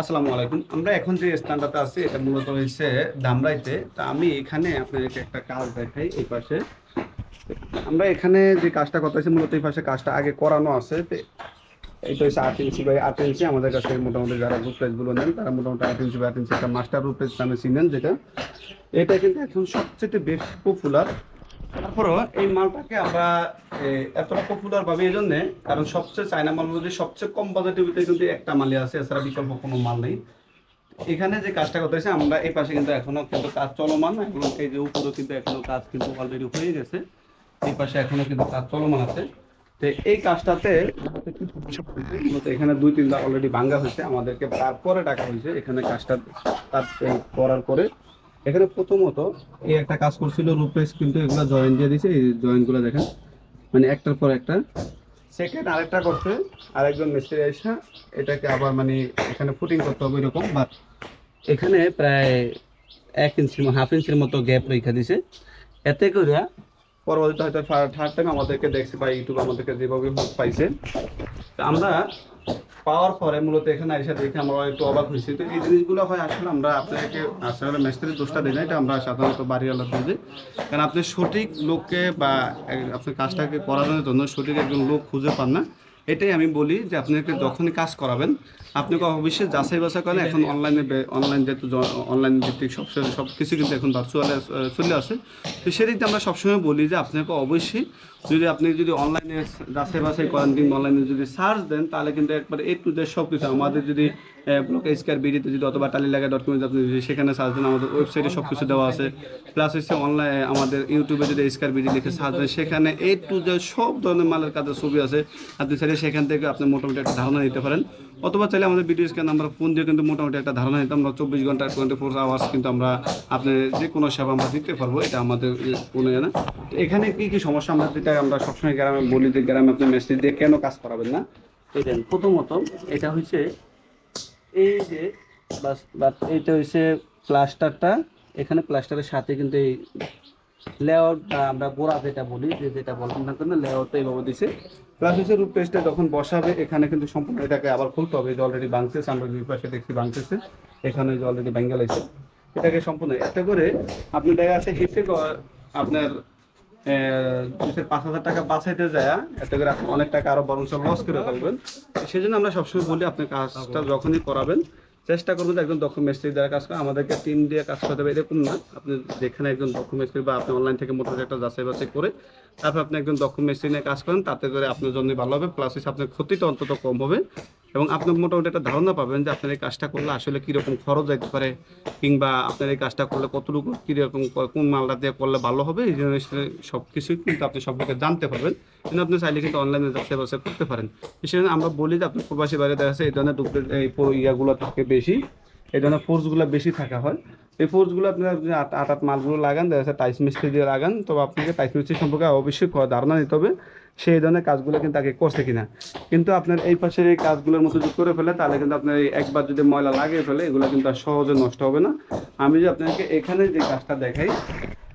আসসালামু আলাইকুম। আমরা এখন যে স্থানটাতে আছি, এটা মূলত হচ্ছে দামরাইতে। তা আমি এখানে আপনাদেরকে একটা কাজ দেখাই এই পাশে। আমরা এখানে যে কাজটা করতেছি, মূলত এই পাশে কাজটা আগে করানো আছে। এটা হচ্ছে আট ইঞ্চি বাই আট ইঞ্চি। আমাদের কাছে মোটামুটি যারা রুপ্রেসগুলো নেন, তারা মোটামুটি আট ইঞ্চি বাই আট ইঞ্চি একটা মাস্টার রুপ্রেস নামে চিনেন যেটা। এটা কিন্তু এখন সবচেয়ে বেশি পপুলার তারপরও এই মালটাকে আমরা এতটা পপুলার ভাবে এই জন্যে, কারণ সবচেয়ে চায়না মাল মধ্যে সবচেয়ে কম বাজেটের কিন্তু একটা মালই আছে, এছাড়া বিকল্প কোনো মাল নেই। এখানে যে কাজটা করতেছে আমরা এই পাশে কিন্তু এখনও কিন্তু কাজ চলমান, এবং এই যে উপরে কিন্তু এখনও কাজ কিন্তু অলরেডি হয়ে গেছে, এই পাশে এখনও কিন্তু কাজ চলমান আছে। তো এই কাজটাতে এখানে দুই তিনটা অলরেডি ভাঙ্গা হয়েছে, আমাদেরকে তারপরে টাকা হয়েছে, এখানে কাজটা তার করার পরে। এখানে প্রথমত এই একটা কাজ করছিল রূপেশ, কিন্তু এগুলো জয়েন দিয়ে দিছে এই জয়েন্টগুলো দেখেন। মানে একটার পর একটা। সেকেন্ড আরেকটা করছে, আরেকজন মিস্ত্রি এসে এটাকে আবার মানে এখানে ফুটিং করতে হবে এরকম বাট এখানে প্রায় এক ইঞ্চি হাফ ইঞ্চির মতো গ্যাপ রেখা দিছে। এতে করে পরবর্তীতে হয়তো থার্ড টাইম আমাদেরকে দেখছে বা ইউটিউব আমাদেরকে যেভাবে পাইছে। আমরা পাওয়ার পরে মূলত এখানে এসে দেখে আমরা একটু অবাক হয়েছি তো এই জিনিসগুলো হয় আসলে আমরা আপনাদেরকে আসলে মিস্ত্রির দোষটা দিই না, এটা আমরা সাধারণত বাড়িওয়ালা দিই। কারণ আপনি সঠিক লোককে বা আপনি আপনার কাজটাকে করানোর জন্য সঠিক একজন লোক খুঁজে পান না এটাই আমি বলি যে আপনি আপনাকে যখনই কাজ করাবেন, আপনি অবশ্যই যাচাই বাছাই করেন, এখন অনলাইনে অনলাইন যেহেতু অনলাইন ভিত্তিক সব সব কিছু কিন্তু এখন ভার্চুয়ালে চলে আসে। তো সেদিক আমরা সবসময় বলি যে আপনাকে অবশ্যই যদি আপনি যদি অনলাইনে যাচাই বাছাই করেন কিংবা অনলাইনে যদি সার্চ দেন, তাহলে কিন্তু একবার এ টু জেড সব কিছু আমাদের যদি ব্লক স্কোয়ার বিডিতে যদি অথবা টালিলাগা ডট কমে আপনি যদি সেখানে সার্চ দেন, আমাদের ওয়েবসাইটে সব কিছু দেওয়া আছে। প্লাস হচ্ছে অনলাইন আমাদের ইউটিউবে যদি স্কোয়ার বিডি লিখে সার্চ দেন, সেখানে এ টু জেড সব ধরনের মালের কাজের ছবি আছে। আপনি চাইলে সেখান থেকে আপনি মোটামুটি একটা ধারণা নিতে পারেন। অথবা চাইলে আমাদের ভিডিও স্ক্যান আমরা ফোন দিয়ে কিন্তু মোটামুটি একটা ধারণা নিতাম আমরা চব্বিশ ঘণ্টা টোয়েন্টি ফোর আওয়ার্স কিন্তু আমরা আপনি যে কোনো সেবা আমরা দিতে পারব, এটা আমাদের কোনো না? তো এখানে কি কি সমস্যা আমরা যেটা আমরা সবসময় গ্রামে বলি যে, গ্রামে আপনি মেসেজ দিয়ে কেন কাজ করাবেন না? প্রথমত এটা হচ্ছে এই যে এইটা হচ্ছে প্লাস্টারটা। এখানে প্লাস্টারের সাথে কিন্তু এই লেআউট আমরা গোড়া যেটা বলি, যে যেটা বলবেন না কেন, লেআউটটা এইভাবে দিছে। প্লাস হচ্ছে রুট পেস্টে যখন বসাবে, এখানে কিন্তু সম্পূর্ণ এটাকে আবার খুলতে হবে। যে অলরেডি বাংতেছে আমরা দুই পাশে দেখছি বাংতেছে এখানে যে অলরেডি ব্যাঙ্গাল আছে এটাকে সম্পূর্ণ, এতে করে আপনি দেখা যাচ্ছে হিসেবে আপনার পাঁচ হাজার টাকা বাঁচাইতে যায়, এতে করে অনেক টাকা আরও বরঞ্চ লস করে ফেলবেন। সেই জন্য আমরা সবসময় বলি, আপনি কাজটা যখনই করাবেন, চেষ্টা করবেন যে একজন দক্ষ মিস্ত্রি দ্বারা কাজ করা। আমাদেরকে টিম দিয়ে কাজ করতে হবে, এরকম না। আপনি যেখানে একজন দক্ষ মিস্ত্রি বা আপনি অনলাইন থেকে মোটামুটি একটা যাচাই বাছাই করে, তারপর আপনি একজন দক্ষ মিস্ত্রি নিয়ে কাজ করেন, তাতে করে আপনার জন্য ভালো হবে। প্লাস আপনার ক্ষতিটা অন্তত কম হবে। এবং আপনি মোটামুটি একটা ধারণা পাবেন যে আপনার এই কাজটা করলে আসলে কীরকম খরচ যাইতে পারে, কিংবা আপনার এই কাজটা করলে কতটুকু, কীরকম কোন মালটা দিয়ে করলে ভালো হবে, এই জিনিসটা সব কিছুই কিন্তু আপনি সব থেকে জানতে পারবেন। কিন্তু আপনি চাইলে কিন্তু অনলাইনে যাচাই বাছাই করতে পারেন। সেজন্য আমরা বলি যে আপনি প্রবাসী বাইরে দেখা যাচ্ছে এই ধরনের এই ইয়াগুলো থাকে বেশি, এই ধরনের ফোর্সগুলো বেশি থাকা হয়। এই ফোর্সগুলো আপনার আপনি আট আট মালগুলো লাগান, দেখা যাচ্ছে টাইস মিস্ত্রি দিয়ে লাগান, তবে আপনাকে টাইস মিস্ত্রি সম্পর্কে অবশ্যই ধারণা নিতে হবে। সেই ধরনের কাজগুলো কিন্তু আগে করছে কিনা। কিন্তু আপনার এই পাশের এই কাজগুলোর মতো যদি করে ফেলে, তাহলে কিন্তু আপনার একবার যদি ময়লা লাগিয়ে ফেলে, এগুলো কিন্তু আর সহজে নষ্ট হবে না। আমি যে আপনাকে এখানে যে কাজটা দেখাই,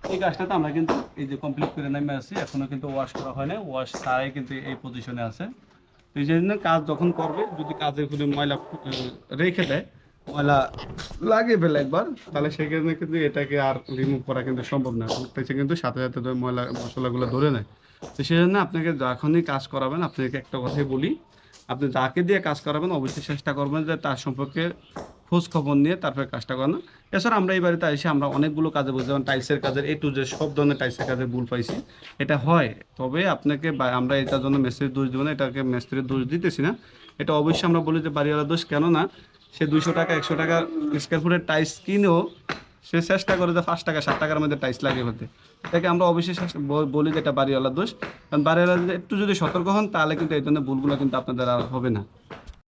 এই কাজটাতে আমরা কিন্তু এই যে কমপ্লিট করে নেমে আছি, এখনও কিন্তু ওয়াশ করা হয় না ওয়াশ ছাড়াই কিন্তু এই পজিশনে আছে। তো এই জন্য কাজ যখন করবে, যদি কাজের কোনো ময়লা রেখে দেয়, ময়লা লাগিয়ে ফেলে একবার, তাহলে সেখানে কিন্তু এটাকে আর রিমুভ করা কিন্তু সম্ভব না। উঠতেছে কিন্তু সাথে সাথে ময়লা মশলাগুলো ধরে নেয়। তো সেই জন্য আপনাকে যখনই কাজ করাবেন, আপনাকে একটা কথাই বলি। আপনি যাকে দিয়ে কাজ করাবেন, অবশ্যই চেষ্টা করবেন যে তার সম্পর্কে খোঁজ খবর নিয়ে তারপরে কাজটা করানো। এছাড়া আমরা এই বাড়িতে এসে আমরা অনেকগুলো কাজে বুঝি যেমন টাইলসের কাজের এ টু যে সব ধরনের টাইলসের কাজে ভুল পাইছি। এটা হয়, তবে আপনাকে আমরা এটার জন্য মেস্ত্রির দোষ দেবো না, এটাকে মেস্ত্রির দোষ দিতেছি না। এটা অবশ্যই আমরা বলি যে বাড়িওয়ালা দোষ কেন না সে দুইশো টাকা, একশো টাকা স্কোয়ার ফুটের টাইলস কিনেও সে চেষ্টা করে যে পাঁচ টাকা, সাত টাকার মধ্যে টাইস লাগে হতে এটাকে আমরা অবশ্যই বলি যে এটা বাড়িওয়ালার দোষ। কারণ বাড়িওয়ালা একটু যদি সতর্ক হন, তাহলে কিন্তু এই ধরনের ভুলগুলো কিন্তু আপনাদের আর হবে না।